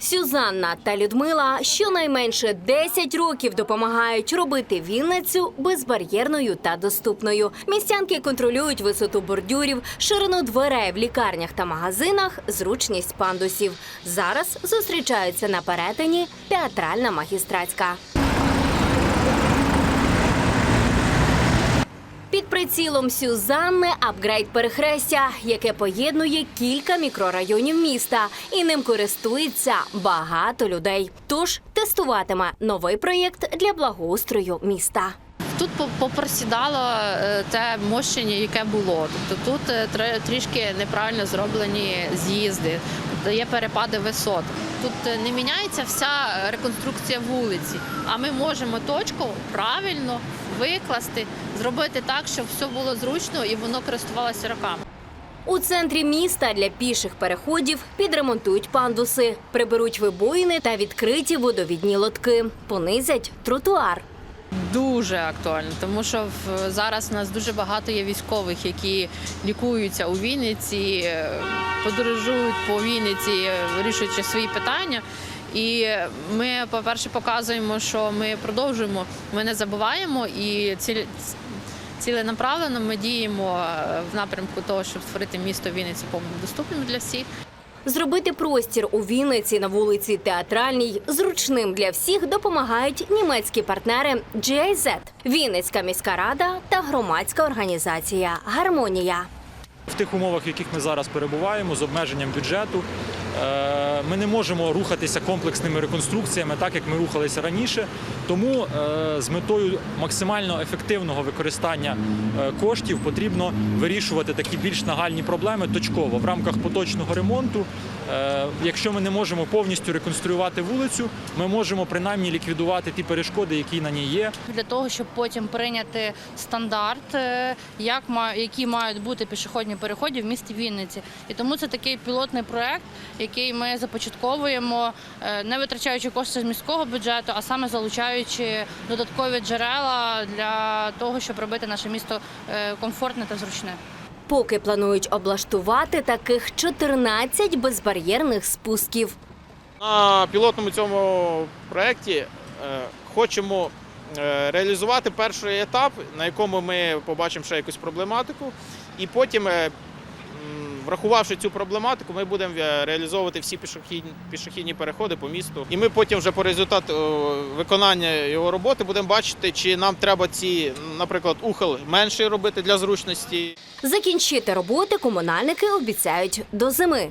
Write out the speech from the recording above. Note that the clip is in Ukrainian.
Сюзанна та Людмила щонайменше 10 років допомагають робити Вінницю безбар'єрною та доступною. Містянки контролюють висоту бордюрів, ширину дверей в лікарнях та магазинах, зручність пандусів. Зараз зустрічаються на перетині театральна магістратська. Прицілом Сюзанни апгрейд перехрестя, яке поєднує кілька мікрорайонів міста, і ним користується багато людей. Тож тестуватиме новий проєкт для благоустрою міста. Тут по- попросідало е, те мощення, яке було. Тобто тут е, трішки неправильно зроблені з'їзди, тобто є перепади висот. Тут е, не міняється вся реконструкція вулиці, а ми можемо точку правильно викласти, зробити так, щоб все було зручно і воно користувалося роками. У центрі міста для піших переходів підремонтують пандуси, приберуть вибоїни та відкриті водовідні лотки, понизять тротуар. Дуже актуально, тому що в, зараз у нас дуже багато є військових, які лікуються у Вінниці, е, подорожують по Вінниці, е, вирішуючи свої питання. І ми, по-перше, показуємо, що ми продовжуємо, ми не забуваємо і ціль, ціленаправлено ми діємо е, в напрямку того, щоб створити місто Вінниці повністю доступним для всіх. Зробити простір у Вінниці на вулиці Театральній зручним для всіх допомагають німецькі партнери GIZ, Вінницька міська рада та громадська організація Гармонія. В тих умовах, в яких ми зараз перебуваємо, з обмеженням бюджету, ми не можемо рухатися комплексними реконструкціями, так як ми рухалися раніше. Тому е, з метою максимально ефективного використання е, коштів потрібно вирішувати такі більш нагальні проблеми точково в рамках поточного ремонту. Е, Якщо ми не можемо повністю реконструювати вулицю, ми можемо принаймні ліквідувати ті перешкоди, які на ній є. для того, щоб потім прийняти стандарт, е, як які мають бути пішохідні переходи в місті Вінниці. І тому це такий пілотний проект, який ми започатковуємо, е, не витрачаючи кошти з міського бюджету, а саме залучаючи додаткові джерела для того, щоб робити наше місто е, комфортне та зручне. Поки планують облаштувати таких 14 безбар'єрних спусків. На пілотному цьому проєкті е, хочемо реалізувати перший етап, на якому ми побачимо ще якусь проблематику, і потім, врахувавши цю проблематику, ми будемо е, реалізовувати всі пішохідні, пішохідні переходи по місту. І ми потім вже по результату е, виконання його роботи будемо бачити, чи нам треба ці, наприклад, ухил менший робити для зручності, Закінчити роботи комунальники обіцяють до зими.